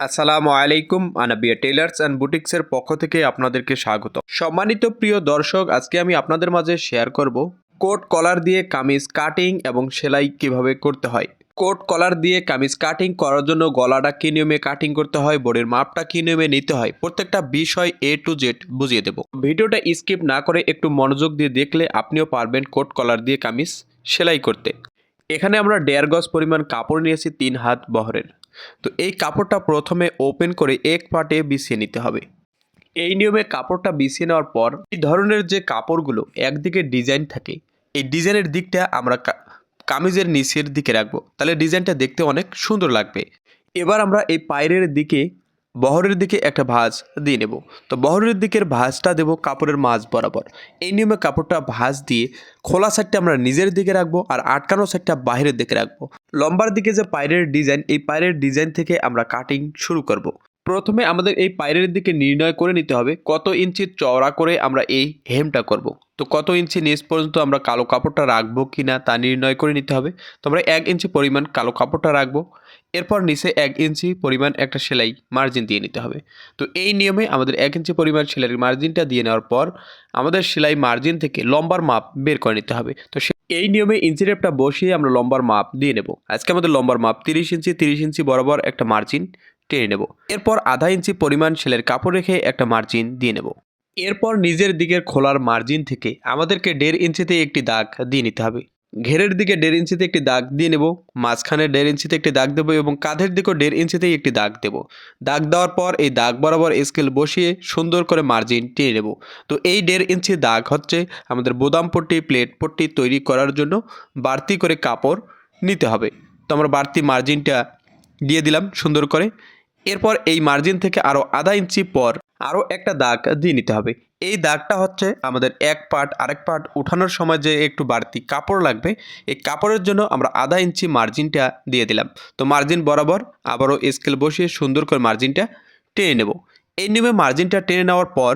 আসসালামু আলাইকুম, Anabia tailors and বুটিক্সের পক্ষ থেকে আপনাদেরকে স্বাগত। সম্মানিত প্রিয় দর্শক, আজকে আমি আপনাদের মাঝে শেয়ার করব কোট কলার দিয়ে কামিজ কাটিং এবং সেলাই কীভাবে করতে হয়। কোট কলার দিয়ে কামিজ কাটিং করার জন্য গলাটা কী নিয়মে কাটিং করতে হয় বোর্ডের মাপটা কী নিয়মে নিতে হয়, প্রত্যেকটা বিষয় এ টু জেড বুঝিয়ে দেব। ভিডিওটা স্কিপ না করে একটু মনোযোগ দিয়ে দেখলে আপনিও পারবেন কোট কলার দিয়ে কামিজ সেলাই করতে। এখানে আমরা দেড় গজ পরিমাণ কাপড় নিয়েছি, তিন হাত বহরের। তো এই কাপড়টা প্রথমে ওপেন করে এক পাটে বিছিয়ে নিতে হবে। এই নিয়মে কাপড়টা বিছিয়ে নেওয়ার পর এই ধরনের যে কাপড়গুলো একদিকে ডিজাইন থাকে, এই ডিজাইনের দিকটা আমরা কামিজের নিচের দিকে রাখব। তাহলে ডিজাইনটা দেখতে অনেক সুন্দর লাগবে। এবার আমরা এই পায়ের দিকে বহরের দিকে একটা ভাঁজ দিয়ে নেব তো বহরের দিকের ভাঁজটা দেব কাপড়ের মাঝ বরাবর এই নিয়মে কাপড়টা ভাঁজ দিয়ে খোলা সাইডটা আমরা নিজের দিকে রাখব আর আটকানো সাইডটা বাইরের দিকে রাখব লম্বার দিকে যে পায়ের ডিজাইন, এই পায়ের ডিজাইন থেকে আমরা কাটিং শুরু করব। প্রথমে আমাদের এই পায়ের দিকে নির্ণয় করে নিতে হবে কত ইঞ্চি চওড়া করে আমরা এই হেমটা করব। তো কত ইঞ্চি নিচ পর্যন্ত আমরা কালো কাপড়টা রাখব কি না তা নির্ণয় করে নিতে হবে। তো আমরা এক ইঞ্চি পরিমাণ কালো কাপড়টা রাখব। এরপর নিচে এক ইঞ্চি পরিমাণ একটা সেলাই মার্জিন দিয়ে নিতে হবে। তো এই নিয়মে আমাদের এক ইঞ্চি পরিমাণ সেলাইয়ের মার্জিনটা দিয়ে নেওয়ার পর আমাদের সেলাই মার্জিন থেকে লম্বার মাপ বের করে নিতে হবে। তো এই নিয়মে ইঞ্চি রেপটা বসিয়ে আমরা লম্বার মাপ দিয়ে নেব। আজকে আমাদের লম্বার মাপ তিরিশ ইঞ্চি তিরিশ ইঞ্চি বরাবর একটা মার্জিন টেনে নেব। এরপর আধা ইঞ্চি পরিমাণ সেলের কাপড় রেখে একটা মার্জিন দিয়ে নেব। এরপর নিজের দিকের খোলার মার্জিন থেকে আমাদেরকে দেড় ইঞ্চিতে একটি দাগ দিয়ে নিতে হবে। ঘেরের দিকে দেড় ইঞ্চিতে একটি দাগ দিয়ে নেব মাঝখানে দেড় ইঞ্চিতে একটি দাগ দেবো এবং কাঁধের দিকেও দেড় ইঞ্চিতেই একটি দাগ দেব। দাগ দেওয়ার পর এই দাগ বরাবর স্কেল বসিয়ে সুন্দর করে মার্জিন টেনে নেব। তো এই দেড় ইঞ্চি দাগ হচ্ছে আমাদের বোদাম পট্টি, প্লেট পট্টি তৈরি করার জন্য বাড়তি করে কাপড় নিতে হবে। তো আমরা বাড়তি মার্জিনটা দিয়ে দিলাম সুন্দর করে। এরপর এই মার্জিন থেকে আরও আধা ইঞ্চি পর আরও একটা দাগ দিয়ে নিতে হবে। এই দাগটা হচ্ছে আমাদের এক পার্ট আরেক পার্ট উঠানোর সময় যে একটু বাড়তি কাপড় লাগবে, এই কাপড়ের জন্য আমরা আধা ইঞ্চি মার্জিনটা দিয়ে দিলাম। তো মার্জিন বরাবর আবারও স্কেল বসিয়ে সুন্দর করে মার্জিনটা টেনে নেব। এই নিয়মে মার্জিনটা টেনে নেওয়ার পর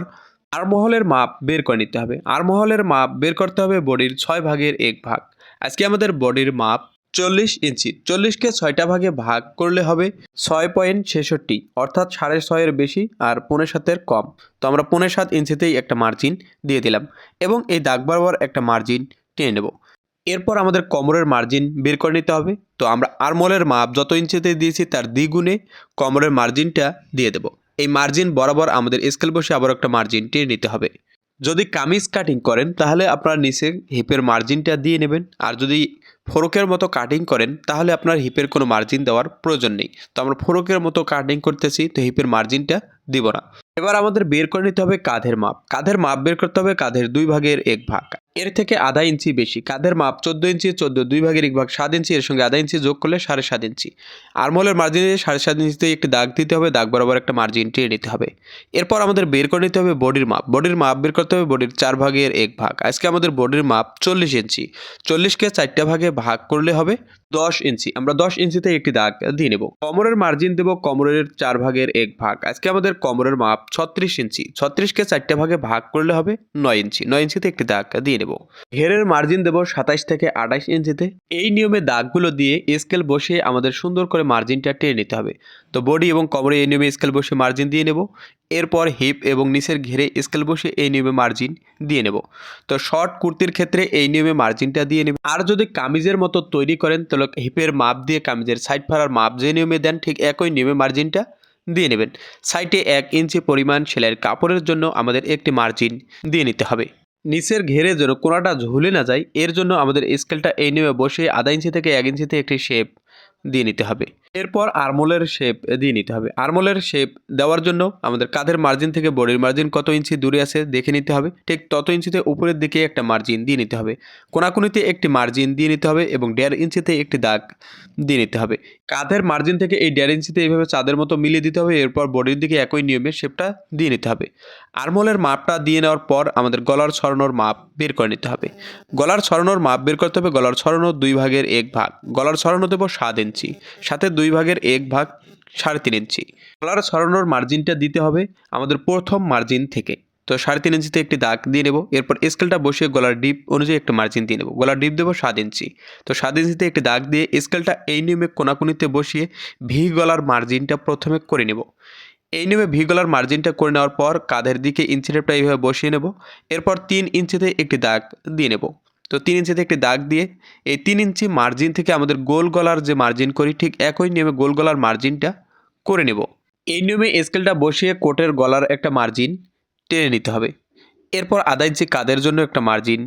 আরমহলের মাপ বের করে নিতে হবে। আরমহলের মাপ বের করতে হবে বডির ছয় ভাগের এক ভাগ। আজকে আমাদের বডির মাপ চল্লিশ ইঞ্চি। চল্লিশকে ছয়টা ভাগে ভাগ করলে হবে ছয় পয়েন্ট ছেষট্টি, অর্থাৎ সাড়ে ছয়ের বেশি আর পৌনে সাতের কম। তো আমরা পৌনে সাত ইঞ্চিতেই একটা মার্জিন দিয়ে দিলাম এবং এই দাগ বরাবর একটা মার্জিন টেনে নেব। এরপর আমাদের কোমরের মার্জিন বের করে নিতে হবে। তো আমরা আরমোলের মাপ যত ইঞ্চিতে দিয়েছি তার দ্বিগুণে কোমরের মার্জিনটা দিয়ে দেব। এই মার্জিন বরাবর আমাদের স্কেল বসে আবার একটা মার্জিন টেনে নিতে হবে। যদি কামিজ কাটিং করেন, তাহলে আপনার নিচে হিপের মার্জিনটা দিয়ে নেবেন। আর যদি ফোরকের মতো কাটিং করেন, তাহলে আপনার হিপের কোনো মার্জিন দেওয়ার প্রয়োজন নেই। তো আমরা ফোরকের মতো কাটিং করতেছি, তো হিপের মার্জিনটা দিব না। এবার আমাদের বের করে নিতে হবে কাঁধের মাপ। কাঁধের মাপ বের করতে হবে কাঁধের দুই ভাগের এক ভাগ। এর থেকে আধা ইঞ্চি বেশি। কাঁধের মাপ চোদ্দ ইঞ্চি, চোদ্দ দুই ভাগের এক ভাগ সাত ইঞ্চি, এর সঙ্গে আধা ইঞ্চি যোগ করলে সাড়ে সাত ইঞ্চি। আরমোলের মার্জিনে সাড়ে সাত ইঞ্চিতে একটি দাগ দিতে হবে, দাগ বরাবর একটা মার্জিন টেনে নিতে হবে। এরপর আমাদের বের করে নিতে হবে বডির মাপ। বডির মাপ বের করতে হবে বডির চার ভাগের এক ভাগ। আজকে আমাদের বডির মাপ চল্লিশ ইঞ্চি। চল্লিশকে চারটা ভাগে ভাগ করলে হবে দশ ইঞ্চি। আমরা দশ ইঞ্চিতে একটি দাগ দিয়ে নেব। কমরের মার্জিন দেব কমরের চার ভাগের এক ভাগ। আজকে আমাদের কমরের মাপ ছত্রিশ ইঞ্চি। ছত্রিশকে চারটা ভাগে ভাগ করলে হবে নয় ইঞ্চি। নয় ইঞ্চিতে একটি দাগ দিয়ে নেব। ঘেরের মার্জিন দেব সাতাইশ থেকে আঠাইশ ইঞ্চিতে। এই নিয়মে দাগগুলো দিয়ে স্কেল বসিয়ে আমাদের সুন্দর করে মার্জিনটা টেনে নিতে হবে। তো বডি এবং কমরে এই নিয়মে স্কেল বসে মার্জিন দিয়ে নেব। এরপর হিপ এবং নিচের ঘেরে স্কেল বসে এই নিয়মে মার্জিন দিয়ে নেব। তো শর্ট কুর্তির ক্ষেত্রে এই নিয়মে মার্জিনটা দিয়ে নেবে। আর যদি কামিজের মতো তৈরি করেন, তাহলে হিপের মাপ দিয়ে কামিজের সাইড ফাড়ার মাপ যে নিয়মে দেন, ঠিক একই নিয়মে মার্জিনটা দিয়ে নেবেন। সাইটে এক ইঞ্চি পরিমাণ সেলাইয়ের কাপড়ের জন্য আমাদের একটি মার্জিন দিয়ে নিতে হবে। নিচের ঘেরে যেন কোনাটা ঝুলে না যায়, এর জন্য আমাদের স্কেলটা এই নেমে বসে আধা ইঞ্চি থেকে এক ইঞ্চিতে একটি শেপ দিয়ে নিতে হবে। এরপর আরমোলের শেপ দিয়ে নিতে হবে। আরমোলের শেপ দেওয়ার জন্য আমাদের কাঁধের মার্জিন থেকে বডির মার্জিন কত ইঞ্চি দূরে আছে দেখে নিতে হবে। ঠিক তত ইঞ্চিতে উপরের দিকে একটা মার্জিন দিয়ে নিতে হবে। কোনাকুনিতে একটি মার্জিন দিয়ে নিতে হবে এবং দেড় ইঞ্চিতে একটি দাগ দিয়ে নিতে হবে। কাঁধের মার্জিন থেকে এই দেড় ইঞ্চিতে এইভাবে চাঁদের মতো মিলিয়ে দিতে হবে। এরপর বডির দিকে একই নিয়মে শেপটা দিয়ে নিতে হবে। আরমোলের মাপটা দিয়ে নেওয়ার পর আমাদের গলার ছড়ানোর মাপ বের করে নিতে হবে। গলার ছড়ানোর মাপ বের করতে হবে। গলার ছড়ানোর দুই ভাগের এক ভাগ। গলার ছড়ানো দেবো সাত ইঞ্চি। সাথে দুই ভাগের এক ভাগ সাড়ে তিন ইঞ্চি। গলার সরানোর মার্জিনটা দিতে হবে আমাদের প্রথম মার্জিন থেকে। তো সাড়ে তিন ইঞ্চিতে একটি দাগ দিয়ে নেব, এরপর স্কেলটা বসিয়ে গলার ডিপ অনুযায়ী একটা মার্জিন দিয়ে নেব। গলার ডিপ দেবো সাত ইঞ্চি। তো সাত ইঞ্চিতে একটি দাগ দিয়ে স্কেলটা এই নিয়মে কোনাকুনিতে বসিয়ে ভি গলার মার্জিনটা প্রথমে করে নেব। এই নিয়মে ভি গলার মার্জিনটা করে নেওয়ার পর কাঁধের দিকে ইঞ্চি টেপটা এইভাবে বসিয়ে নেব। এরপর তিন ইঞ্চিতে একটি দাগ দিয়ে নেব। তো তিন ইঞ্চিতে একটি দাগ দিয়ে এই তিন ইঞ্চি মার্জিন থেকে আমাদের গোল গলার যে মার্জিন করি, ঠিক একই নিয়মে গোল গলার মার্জিনটা করে নেব। এই নিয়মে স্কেলটা বসিয়ে কোটের গলার একটা মার্জিন টেনে নিতে হবে। এরপর আধা ইঞ্চি কাদের জন্য একটা মার্জিন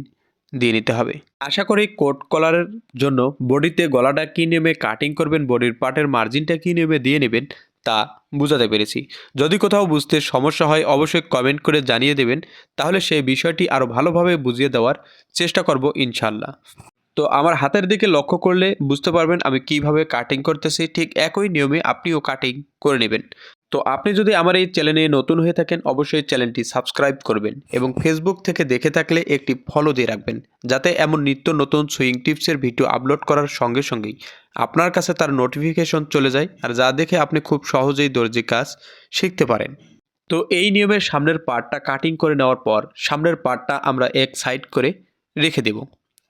দিয়ে নিতে হবে। আশা করি কোট কলারের জন্য বডিতে গলাটা কী নিয়মে কাটিং করবেন, বডির পার্টের মার্জিনটা কী নিয়মে দিয়ে নেবেন তা বুঝাতে পেরেছি। যদি কোথাও বুঝতে সমস্যা হয়, অবশ্যই কমেন্ট করে জানিয়ে দেবেন। তাহলে সেই বিষয়টি আরও ভালোভাবে বুঝিয়ে দেওয়ার চেষ্টা করব ইনশাল্লাহ তো আমার হাতের দিকে লক্ষ্য করলে বুঝতে পারবেন আমি কীভাবে কাটিং করতেছি। ঠিক একই নিয়মে আপনিও কাটিং করে নেবেন। তো আপনি যদি আমার এই চ্যানেলে নতুন হয়ে থাকেন, অবশ্যই চ্যানেলটি সাবস্ক্রাইব করবেন এবং ফেসবুক থেকে দেখে থাকলে একটি ফলো দিয়ে রাখবেন, যাতে এমন নিত্য নতুন সুইং টিপসের ভিডিও আপলোড করার সঙ্গে সঙ্গেই আপনার কাছে তার নোটিফিকেশন চলে যায় আর যা দেখে আপনি খুব সহজেই দর্জি কাজ শিখতে পারেন। তো এই নিয়মের সামনের পার্টটা কাটিং করে নেওয়ার পর, সামনের পার্টটা আমরা এক সাইড করে রেখে দেব।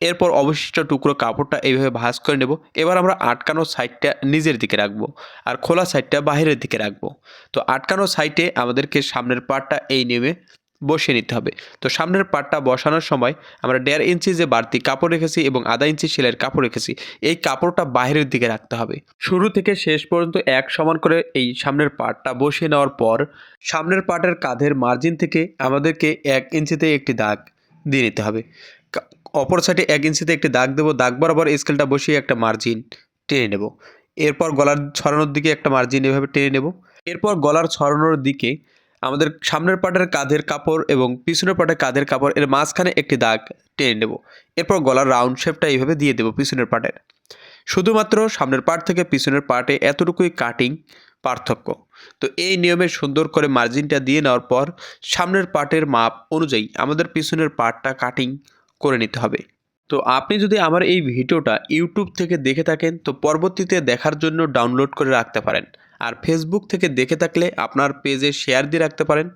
এরপর অবশিষ্ট টুকরো কাপড়টা এইভাবে ভাঁজ করে নেব। এবার আমরা আটকানো সাইডটা নিজের দিকে রাখব আর খোলা সাইডটা বাইরের দিকে রাখব। তো আটকানো সাইডে আমাদেরকে সামনের পার্টটা এই নিয়মে বসিয়ে নিতে হবে। তো সামনের পার্টটা বসানোর সময় আমরা দেড় ইঞ্চি যে বাড়তি কাপড় রেখেছি এবং আধা ইঞ্চি সেলাইয়ের কাপড় রেখেছি, এই কাপড়টা বাইরের দিকে রাখতে হবে। শুরু থেকে শেষ পর্যন্ত এক সমান করে এই সামনের পার্টটা বসিয়ে নেওয়ার পর সামনের পার্টের কাঁধের মার্জিন থেকে আমাদেরকে এক ইঞ্চিতে একটি দাগ দিয়ে নিতে হবে। অপর সাইডে এক ইঞ্চিতে একটি দাগ দেবো, দাগ বরাবর স্কেলটা বসিয়ে একটা মার্জিন টেনে নেব। এরপর গলার ছড়ানোর দিকে একটা মার্জিন এভাবে টেনে নেব। এরপর গলার ছড়ানোর দিকে আমাদের সামনের পাটের কাঁধের কাপড় এবং পিছনের পাটের কাঁধের কাপড় এর মাঝখানে একটি দাগ টেনে নেব। এরপর গলার রাউন্ড শেপটা এইভাবে দিয়ে দেবো পিছনের পাটের। শুধুমাত্র সামনের পাট থেকে পিছনের পাটে এতটুকুই কাটিং পার্থক্য। তো এই নিয়মে সুন্দর করে মার্জিনটা দিয়ে নেওয়ার পর সামনের পাটের মাপ অনুযায়ী আমাদের পিছনের পাটটা কাটিং করে নিতে হবে। তো আপনি যদি আমার এই ভিডিওটা ইউটিউব থেকে দেখে থাকেন, তো পরবর্তীতে দেখার জন্য ডাউনলোড করে রাখতে পারেন। আর ফেসবুক থেকে দেখে থাকলে আপনার পেজে শেয়ার দিয়ে রাখতে পারেন,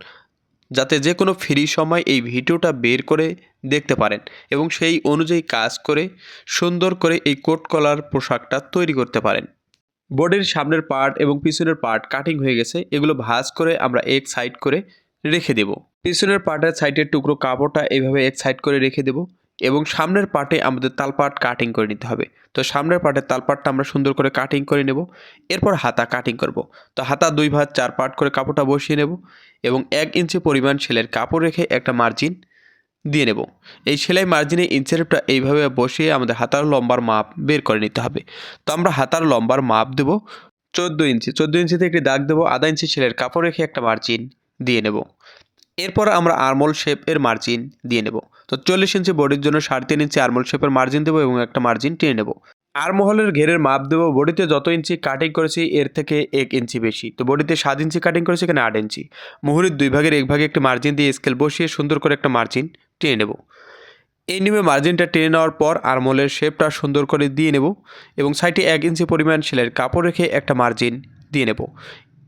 যাতে যে কোনো ফ্রি সময় এই ভিডিওটা বের করে দেখতে পারেন এবং সেই অনুযায়ী কাজ করে, সুন্দর করে এই কোট কলার পোশাকটা তৈরি করতে পারেন। বডির সামনের পার্ট এবং পিছনের পার্ট কাটিং হয়ে গেছে, এগুলো ভাঁজ করে আমরা এক সাইড করে রেখে দেব। পিছনের পার্টের সাইডের টুকরো কাপড়টা এইভাবে এক সাইড করে রেখে দেব এবং সামনের পার্টে আমাদের তালপাট কাটিং করে নিতে হবে। তো সামনের পার্টের তালপাটটা আমরা সুন্দর করে কাটিং করে নেব। এরপর হাতা কাটিং করব। তো হাতা দুই ভাঁজ চার পার্ট করে কাপড়টা বসিয়ে নেব এবং এক ইঞ্চি পরিমাণ সেলের কাপড় রেখে একটা মার্জিন দিয়ে নেব। এই সেলাই মার্জিনে ইঞ্চেরটা এইভাবে বসিয়ে আমাদের হাতার লম্বার মাপ বের করে নিতে হবে। তো আমরা হাতার লম্বার মাপ দেব চোদ্দ ইঞ্চি। চোদ্দ ইঞ্চিতে একটি দাগ দেবো। আধা ইঞ্চি সেলের কাপড় রেখে একটা মার্জিন দিয়ে নেব। এরপর আমরা আরমোল শেপের মার্জিন দিয়ে নেব। তো চল্লিশ ইঞ্চি বডির জন্য সাড়ে তিন ইঞ্চি আর্মল শেপের মার্জিন দেবো এবং একটা মার্জিন টেনে নেব। আরমহলের ঘেরের মাপ দেবো বডিতে যত ইঞ্চি কাটিং করেছি, এর থেকে এক ইঞ্চি বেশি। তো বডিতে সাত ইঞ্চি কাটিং করেছি, এখানে আট ইঞ্চি মুহুরির দুই ভাগের এক ভাগে একটা মার্জিন দিয়ে স্কেল বসিয়ে সুন্দর করে একটা মার্জিন টেনে নেব। এই নিয়মে মার্জিনটা টেনে নেওয়ার পর আরমোলের শেপটা সুন্দর করে দিয়ে নেব এবং সাইডে এক ইঞ্চি পরিমাণ সেলের কাপড় রেখে একটা মার্জিন দিয়ে নেব।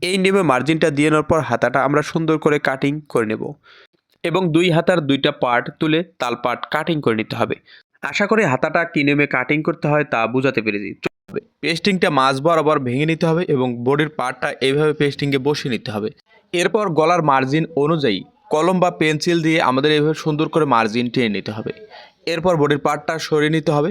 এই নিয়মে মার্জিনটা দিয়ে নেওয়ার পর হাতাটা আমরা সুন্দর করে কাটিং করে নেব। এবং দুই হাতার দুইটা পার্ট তুলে তাল পার্ট কাটিং করে নিতে হবে। আশা করি হাতাটা কী নিয়মে কাটিং করতে হয় তা বোঝাতে পেরেছি। চলবে। পেস্টিংটা মাছ বরাবর ভেঙে নিতে হবে এবং বডির পার্টটা এইভাবে পেস্টিংয়ে বসিয়ে নিতে হবে। এরপর গলার মার্জিন অনুযায়ী কলম বা পেন্সিল দিয়ে আমাদের এইভাবে সুন্দর করে মার্জিন টেনে নিতে হবে। এরপর বডির পার্টটা সরিয়ে নিতে হবে।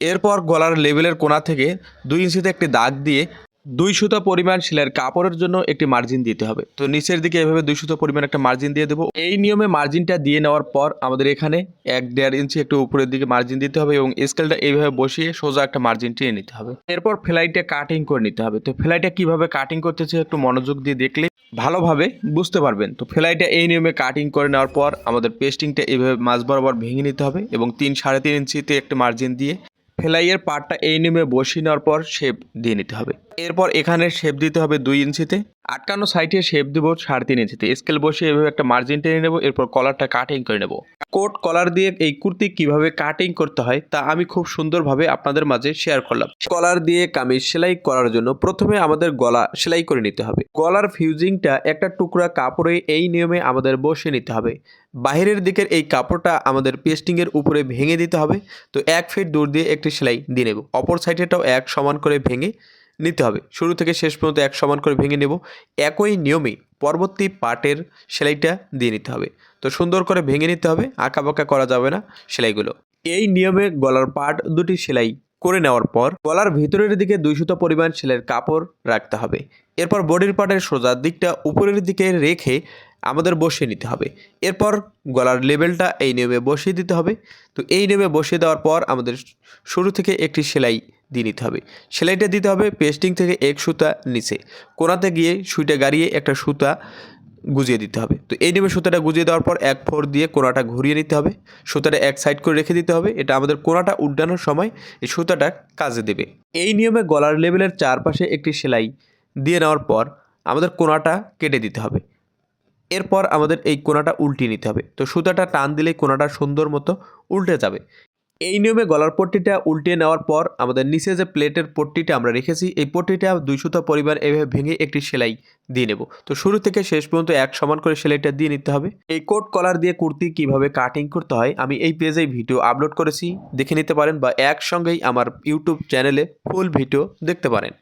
এরপর গলার লেভেলের কোণা থেকে দুই ইঞ্চিতে একটি দাগ দিয়ে দুই সুতো পরিমাণ সেলাইয়ের কাপড়ের জন্য একটি মার্জিন দিতে হবে। তো নিচের দিকে এভাবে দুই সুতো পরিমাণ একটা মার্জিন দিয়ে দেবো। এই নিয়মে মার্জিনটা দিয়ে নেওয়ার পর আমাদের এখানে এক দেড় ইঞ্চি একটু উপরের দিকে মার্জিন দিতে হবে এবং স্কেলটা এইভাবে বসিয়ে সোজা একটা মার্জিন টেনে নিতে হবে। এরপর ফ্লাইটটা কাটিং করে নিতে হবে। তো ফ্লাইটটা কীভাবে কাটিং করতেছে একটু মনোযোগ দিয়ে দেখলে ভালোভাবে বুঝতে পারবেন। তো ফ্লাইটটা এই নিয়মে কাটিং করে নেওয়ার পর আমাদের পেস্টিংটা এইভাবে মাছ বরাবর ভেঙে নিতে হবে এবং তিন সাড়ে তিন ইঞ্চিতে একটা মার্জিন দিয়ে ফেলাইয়ের পার্টটা এই নিয়মে বসিয়ে নেওয়ার পর শেপ দিয়ে নিতে হবে। এরপর এখানে শেপ দিতে হবে দুই ইঞ্চিতে। আটকানো সাইডে শেপ দেবো সাড়ে তিন ইঞ্চিতে। স্কেল বসিয়ে এভাবে একটা মার্জিন টেনে নেব, এরপর কলারটা কাটিং করে নেব। কোট কলার দিয়ে এই কুর্তি কীভাবে কাটিং করতে হয়, তা আমি খুব সুন্দরভাবে আপনাদের মাঝে শেয়ার করলাম। কলার দিয়ে কামিজ সেলাই করার জন্য প্রথমে আমাদের গলা সেলাই করে নিতে হবে। গলার ফিউজিংটা একটা টুকরা কাপড়ে এই নিয়মে আমাদের বসিয়ে নিতে হবে। বাইরের দিকের এই কাপড়টা আমাদের পেস্টিংয়ের উপরে ভেঙে দিতে হবে। তো এক ফিট দূর দিয়ে একটি সেলাই দিয়ে নেব। অপর সাইডেটাও এক সমান করে ভেঙে নিতে হবে। শুরু থেকে শেষ পর্যন্ত এক সমান করে ভেঙে নেব। একই নিয়মে পরবর্তী পাটের সেলাইটা দিয়ে নিতে হবে। তো সুন্দর করে ভেঙে নিতে হবে আঁকা বাঁকা করা যাবে না সেলাইগুলো। এই নিয়মে গলার পাট দুটি সেলাই করে নেওয়ার পর গলার ভিতরের দিকে দুই সুতো পরিমাণ সেলাইয়ের কাপড় রাখতে হবে। এরপর বডির পার্টের সোজা দিকটা উপরের দিকে রেখে আমাদের বসিয়ে নিতে হবে। এরপর গলার লেভেলটা এই নিয়মে বসিয়ে দিতে হবে। তো এই নিয়মে বসিয়ে দেওয়ার পর আমাদের শুরু থেকে একটি সেলাই দিয়ে নিতে হবে। সেলাইটা দিতে হবে পেস্টিং থেকে এক সুতা নিচে। কোনাতে গিয়ে সুইটা গাড়িয়ে একটা সুতা গুজিয়ে দিতে হবে। তো এই নিয়মে সুতাটা গুজিয়ে দেওয়ার পর এক ফোর দিয়ে কোনাটা ঘুরিয়ে নিতে হবে। সুতাটা এক সাইড করে রেখে দিতে হবে। এটা আমাদের কোনাটা উড্ডানোর সময় এই সুতাটা কাজে দেবে। এই নিয়মে গলার লেভেলের চারপাশে একটি সেলাই দিয়ে নেওয়ার পর আমাদের কোনাটা কেটে দিতে হবে। এরপর আমাদের এই কোনাটা উল্টিয়ে নিতে হবে। তো সুতাটা টান দিলে কোনাটা সুন্দর মতো উল্টে যাবে। এই নিয়মে গলার পট্টিটা উল্টিয়ে নেওয়ার পর আমাদের নিচে যে প্লেটের পট্টিটা আমরা রেখেছি, এই পট্টিটা দুই সুতা পরিমাণ এভাবে ভেঙে একটি সেলাই দিয়ে নেব। তো শুরু থেকে শেষ পর্যন্ত এক সমান করে সেলাইটা দিয়ে নিতে হবে। এই কোট কলার দিয়ে কুর্তি কীভাবে কাটিং করতে হয়, আমি এই পেজেই ভিডিও আপলোড করেছি, দেখে নিতে পারেন বা একসঙ্গেই আমার ইউটিউব চ্যানেলে ফুল ভিডিও দেখতে পারেন।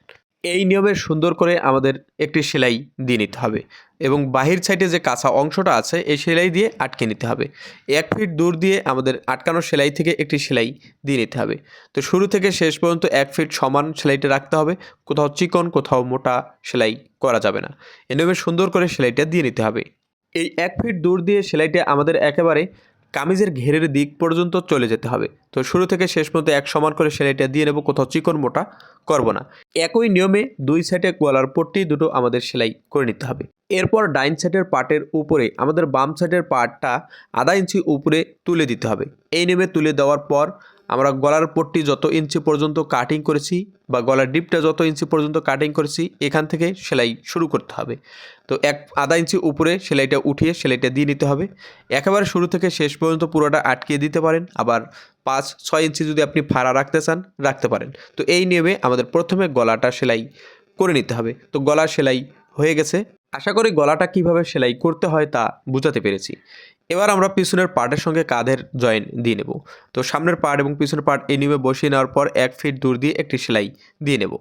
এই নিয়মে সুন্দর করে আমাদের একটি সেলাই দিয়ে নিতে হবে এবং বাহির সাইডে যে কাঁচা অংশটা আছে, এই সেলাই দিয়ে আটকে নিতে হবে। এক ফিট দূর দিয়ে আমাদের আটকানো সেলাই থেকে একটি সেলাই দিয়ে নিতে হবে। তো শুরু থেকে শেষ পর্যন্ত এক ফিট সমান সেলাইটা রাখতে হবে। কোথাও চিকন, কোথাও মোটা সেলাই করা যাবে না। এ নিয়মে সুন্দর করে সেলাইটা দিয়ে নিতে হবে। এই এক ফিট দূর দিয়ে সেলাইটা আমাদের একেবারে কামিজের ঘেরের দিক পর্যন্ত চলে যেতে হবে। তো শুরু থেকে শেষ পর্যন্ত এক সমান করে সেলাইটা দিয়ে নেব, কোথাও চিকন মোটা করব না। একই নিয়মে দুই সাইডে গলার পট্টি দুটো আমাদের সেলাই করে নিতে হবে। এরপর ডাইন সাইডের পার্টের উপরে, আমাদের বাম সাইডের পার্টটা আধা ইঞ্চি উপরে তুলে দিতে হবে। এই নিয়মে তুলে দেওয়ার পর আমরা গলার পট্টি যত ইঞ্চি পর্যন্ত কাটিং করেছি বা গলার ডিপটা যত ইঞ্চি পর্যন্ত কাটিং করেছি, এখান থেকে সেলাই শুরু করতে হবে। তো এক আধা ইঞ্চি উপরে সেলাইটা উঠিয়ে সেলাইটা দিয়ে নিতে হবে। একেবারে শুরু থেকে শেষ পর্যন্ত পুরোটা আটকিয়ে দিতে পারেন। আবার পাঁচ, ছয় ইঞ্চি যদি আপনি ফাড়া রাখতে চান, রাখতে পারেন। তো এই নিয়মে আমাদের প্রথমে গলাটা সেলাই করে নিতে হবে। তো গলা সেলাই হয়ে গেছে। আশা করি গলাটা কীভাবে সেলাই করতে হয় তা বুঝাতে পেরেছি। এবার আমরা পিছনের পার্টের সঙ্গে কাঁধের জয়েন দিয়ে নেব। তো সামনের পার্ট এবং পিছনের পার্ট এই নিয়মে বসিয়ে নেওয়ার পর এক ফিট দূর দিয়ে একটি সেলাই দিয়ে নেব।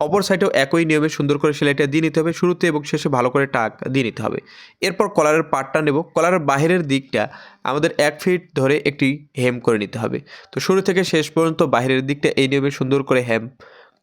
অপর সাইডেও একই নিয়মে সুন্দর করে সেলাইটা দিয়ে নিতে হবে, শুরুতে এবং শেষে ভালো করে টাক দিয়ে নিতে হবে। এরপর কলারের পার্টটা নেব। কলারের বাহিরের দিকটা আমাদের এক ফিট ধরে একটি হেম করে নিতে হবে। তো শুরু থেকে শেষ পর্যন্ত বাহিরের দিকটা এই নিয়মে সুন্দর করে হেম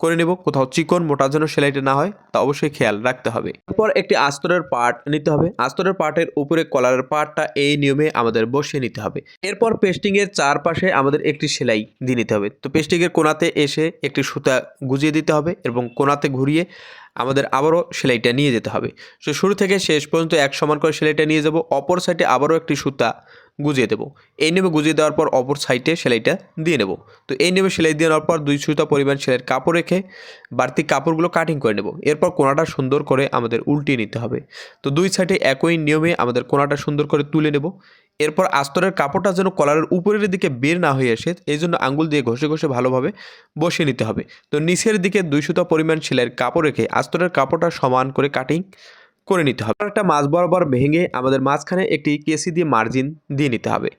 করে নেব। কোথাও চিকন মোটা যেন সেলাইটা না হয়, তা অবশ্যই খেয়াল রাখতে হবে। এরপর একটি আস্তরের পার্ট নিতে হবে। আস্তরের পার্টের উপরে কলারের পার্টটা এই নিয়মে আমাদের বসিয়ে নিতে হবে। এরপর পেস্টিংয়ের চারপাশে আমাদের একটি সেলাই দিয়ে নিতে হবে। তো পেস্টিংয়ের কোনাতে এসে একটি সুতা গুজিয়ে দিতে হবে এবং কোনাতে ঘুরিয়ে আমাদের আবারও সেলাইটা নিয়ে যেতে হবে। তো শুরু থেকে শেষ পর্যন্ত এক সমান করে সেলাইটা নিয়ে যাব। অপর সাইডে আবারও একটি সুতা গুজিয়ে দেবো। এই নেমে গুজিয়ে দেওয়ার পর অপর সাইডে সেলাইটা দিয়ে নেব। তো এই নেমে সেলাই দিয়ে নেওয়ার পর দুই সুতা পরিমাণ সেলাইয়ের কাপড় রেখে বাড়তি কাপড়গুলো কাটিং করে নেব। এরপর কোনাটা সুন্দর করে আমাদের উল্টিয়ে নিতে হবে। তো দুই সাইডে একই নিয়মে আমাদের কোনাটা সুন্দর করে তুলে নেব। এরপর আস্তরের কাপড়টা যেন কলারের উপরের দিকে বের না হয়ে আসে, এই জন্য আঙ্গুল দিয়ে ঘষে ঘষে ভালোভাবে বসিয়ে নিতে হবে। তো নিচের দিকে দুই সুতা পরিমাণ সেলাইয়ের কাপড় রেখে আস্তরের কাপড়টা সমান করে কাটিং করে নিতে হবে। একটা মাছ বরাবর ভেঙে আমাদের মাঝখানে একটি কেসি দিয়ে মার্জিন দিয়ে নিতে হবে।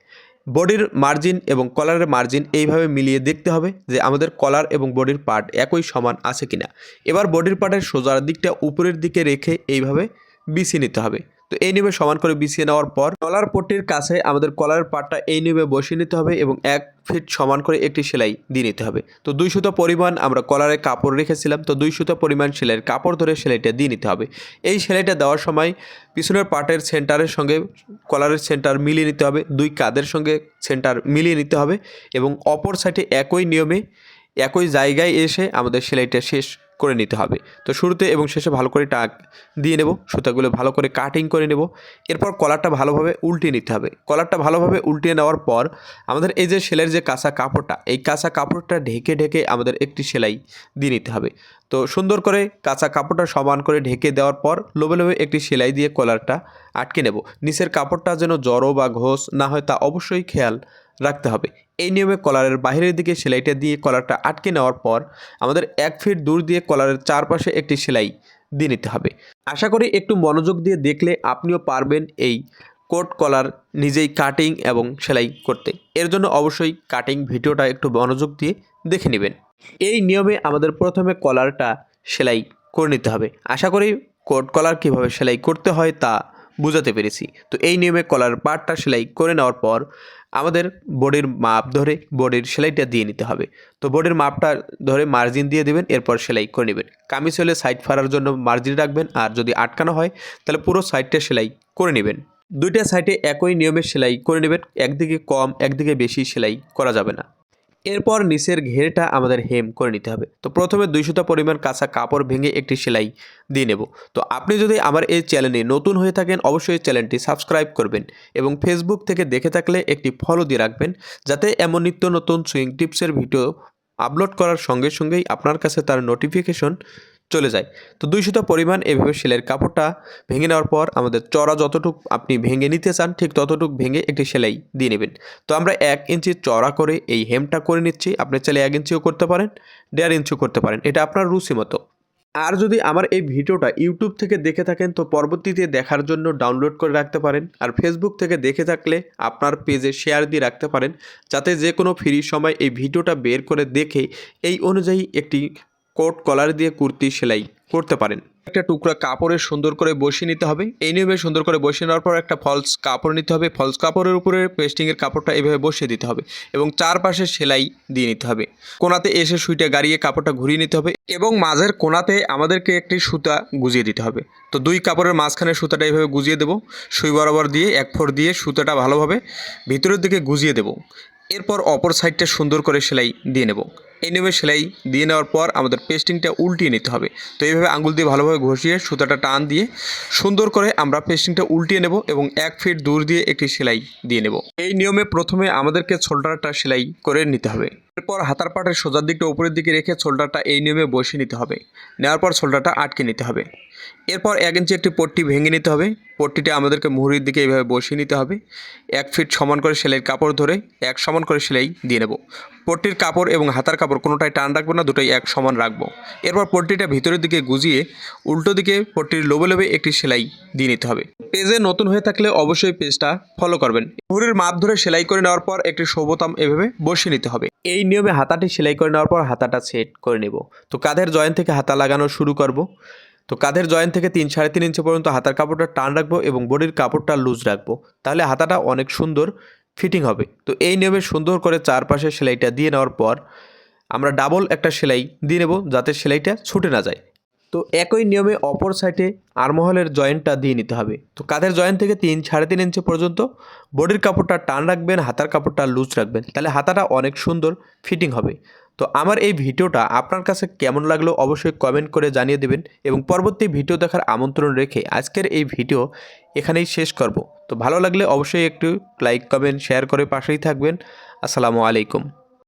বডির মার্জিন এবং কলারের মার্জিন এইভাবে মিলিয়ে দেখতে হবে যে আমাদের কলার এবং বডির পার্ট একই সমান আছে কিনা। এবার বডির পার্টের সোজার দিকটা উপরের দিকে রেখে এইভাবে বিছিয়ে নিতে হবে। তো এই নিয়মে সমান করে বিছিয়ে নেওয়ার পর কলার পট্টির কাছে আমাদের কলারের পাটটা এই নিয়মে বসিয়ে নিতে হবে এবং এক ফিট সমান করে একটি সেলাই দিয়ে নিতে হবে। তো দুই সুতো পরিমাণ আমরা কলারে কাপড় রেখেছিলাম, তো দুই সুতো পরিমাণ সেলাইয়ের কাপড় ধরে সেলাইটা দিয়ে নিতে হবে। এই সেলাইটা দেওয়ার সময় পিছনের পাটের সেন্টারের সঙ্গে কলারের সেন্টার মিলিয়ে নিতে হবে, দুই কাদের সঙ্গে সেন্টার মিলিয়ে নিতে হবে এবং অপর সাইডে একই নিয়মে একই জায়গায় এসে আমাদের সেলাইটা শেষ করে নিতে হবে। তো শুরুতে এবং শেষে ভালো করে টাক দিয়ে নেব, সুতাগুলো ভালো করে কাটিং করে নেব। এরপর কলারটা ভালোভাবে উল্টিয়ে নিতে হবে। কলারটা ভালোভাবে উল্টিয়ে নেওয়ার পর আমাদের এই যে সেলাইয়ের যে কাঁচা কাপড়টা, এই কাঁচা কাপড়টা ঢেকে ঢেকে আমাদের একটি সেলাই দিয়ে নিতে হবে। তো সুন্দর করে কাঁচা কাপড়টা সমান করে ঢেকে দেওয়ার পর লোবে লোবে একটি সেলাই দিয়ে কলারটা আটকে নেব। নিচের কাপড়টা যেন জড়ো বা ঘোষ না হয় তা অবশ্যই খেয়াল রাখতে হবে। এই নিয়মে কলারের বাইরের দিকে সেলাইটা দিয়ে কলারটা আটকে নেওয়ার পর আমাদের এক ফিট দূর দিয়ে কলারের চারপাশে একটি সেলাই দিয়ে নিতে হবে। আশা করি একটু মনোযোগ দিয়ে দেখলে আপনিও পারবেন এই কোট কলার নিজেই কাটিং এবং সেলাই করতে। এর জন্য অবশ্যই কাটিং ভিডিওটা একটু মনোযোগ দিয়ে দেখে নেবেন। এই নিয়মে আমাদের প্রথমে কলারটা সেলাই করে নিতে হবে। আশা করি কোট কলার কীভাবে সেলাই করতে হয় তা বুঝাতে পেরেছি। তো এই নিয়মে কলার পার্টটা সেলাই করে নেওয়ার পর আমাদের বডির মাপ ধরে বডির সেলাইটা দিয়ে নিতে হবে। তো বডির মাপটা ধরে মার্জিন দিয়ে দেবেন, এরপর সেলাই করে নেবেন। কামিজ হলে সাইড ফাড়ার জন্য মার্জিন রাখবেন, আর যদি আটকানো হয়, তাহলে পুরো সাইডটা সেলাই করে নেবেন। দুইটা সাইডে একই নিয়মে সেলাই করে নেবেন, একদিকে কম, একদিকে বেশি সেলাই করা যাবে না। এরপর নিচের ঘেরটা আমাদের হেম করে নিতে হবে। তো প্রথমে দুইশোটা পরিমাণ কাঁচা কাপড় ভেঙে একটি সেলাই দিয়ে নেব। তো আপনি যদি আমার এই চ্যানেলে নতুন হয়ে থাকেন, অবশ্যই চ্যানেলটি সাবস্ক্রাইব করবেন এবং ফেসবুক থেকে দেখে থাকলে একটি ফলো দিয়ে রাখবেন, যাতে এমন নিত্য নতুন সুইং টিপসের ভিডিও আপলোড করার সঙ্গে সঙ্গেই আপনার কাছে তার নোটিফিকেশন চলে যায়। তো দুইশোটা পরিমাণ এভাবে সেলাইয়ের কাপড়টা ভেঙে নেওয়ার পর আমাদের চড়া যতটুক আপনি ভেঙে নিতে চান, ঠিক ততটুক ভেঙে একটি সেলাই দিয়ে নেবেন। তো আমরা এক ইঞ্চি চড়া করে এই হেমটা করে নিচ্ছি। আপনি চাইলে এক ইঞ্চিও করতে পারেন, দেড় ইঞ্চিও করতে পারেন। এটা আপনার রুচি মতো। আর যদি আমার এই ভিডিওটা ইউটিউব থেকে দেখে থাকেন, তো পরবর্তীতে দেখার জন্য ডাউনলোড করে রাখতে পারেন। আর ফেসবুক থেকে দেখে থাকলে আপনার পেজে শেয়ার দিয়ে রাখতে পারেন। যাতে যে কোনো ফ্রি সময় এই ভিডিওটা বের করে দেখে এই অনুযায়ী একটি কোট কলার দিয়ে কুর্তি সেলাই করতে পারেন। একটা টুকরা কাপড়ের সুন্দর করে বসিয়ে নিতে হবে। এই নিয়মে সুন্দর করে বসিয়ে নেওয়ার পর একটা ফলস কাপড় নিতে হবে। ফলস কাপড়ের উপরে পেস্টিংয়ের কাপড়টা এভাবে বসিয়ে দিতে হবে এবং চারপাশে সেলাই দিয়ে নিতে হবে। কোনাতে এসে সুইটা গাড়িয়ে কাপড়টা ঘুরিয়ে নিতে হবে এবং মাঝের কোনাতে আমাদেরকে একটি সুতা গুজিয়ে দিতে হবে। তো দুই কাপড়ের মাঝখানে সুতাটা এইভাবে গুজিয়ে দেবো। সুই বরাবর দিয়ে এক ফোর দিয়ে সুতাটা ভালোভাবে ভিতরের দিকে গুজিয়ে দেবো। এরপর অপর সাইডটা সুন্দর করে সেলাই দিয়ে নেব। এই নিয়মে সেলাই দিয়ে নেওয়ার পর আমাদের পেস্টিংটা উল্টিয়ে নিতে হবে। তো এইভাবে আঙুল দিয়ে ভালোভাবে ঘষিয়ে সুতাটা টান দিয়ে সুন্দর করে আমরা পেস্টিংটা উল্টিয়ে নেব এবং এক ফিট দূর দিয়ে একটি সেলাই দিয়ে নেব। এই নিয়মে প্রথমে আমাদেরকে শোল্ডারটা সেলাই করে নিতে হবে। এরপর হাতার পাটের সোজার দিকটা উপরের দিকে রেখে শোল্ডারটা এই নিয়মে বসিয়ে নিতে হবে। নেওয়ার পর শোল্ডারটা আটকে নিতে হবে। এরপর এক ইঞ্চি একটি পট্টি ভেঙে নিতে হবে। পট্টিটা আমাদেরকে মুহুরির দিকে এইভাবে বসিয়ে নিতে হবে। এক ফিট সমান করে সেলাইয়ের কাপড় ধরে এক সমান করে সেলাই দিয়ে নেব। পট্টির কাপড় এবং হাতার কাপড় কোনোটাই টান রাখব না, দুটোই এক সমান রাখব। এরপর পট্টিটা ভিতরের দিকে গুজিয়ে উল্টো দিকে পট্টির লোবে লোবে একটি সেলাই দিয়ে নিতে হবে। পেজে নতুন হয়ে থাকলে অবশ্যই পেজটা ফলো করবেন। মুহুরির মাপ ধরে সেলাই করে নেওয়ার পর একটি সবতাম এভাবে বসিয়ে নিতে হবে। এই নিয়মে হাতাটি সেলাই করে নেওয়ার পর হাতাটা সেট করে নেব। তো কাঁধের জয়েন্ট থেকে হাতা লাগানো শুরু করব। তো কাঁধের জয়েন্ট থেকে তিন সাড়ে তিন ইঞ্চি পর্যন্ত হাতার কাপড়টা টান রাখব এবং বডির কাপড়টা লুজ রাখব। তাহলে হাতাটা অনেক সুন্দর ফিটিং হবে। তো এই নিয়মে সুন্দর করে চারপাশে সেলাইটা দিয়ে নেওয়ার পর আমরা ডাবল একটা সেলাই দিয়ে নেব যাতে সেলাইটা ছুটে না যায়। তো একই নিয়মে অপর সাইডে আরমহলের জয়েন্টটা দিয়ে নিতে হবে। তো কাঁধের জয়েন্ট থেকে তিন সাড়ে তিন ইঞ্চি পর্যন্ত বডির কাপড়টা টান রাখবেন, হাতার কাপড়টা লুজ রাখবেন। তাহলে হাতাটা অনেক সুন্দর ফিটিং হবে। তো আমার এই ভিডিওটা আপনার কাছে কেমন লাগল অবশ্যই কমেন্ট করে জানিয়ে দেবেন এবং পরবর্তী ভিডিও দেখার আমন্ত্রণ রেখে আজকের এই ভিডিও এখানেই শেষ করব। তো ভালো লাগলে অবশ্যই একটু লাইক কমেন্ট শেয়ার করে পাশেই থাকবেন। আসসালামু আলাইকুম।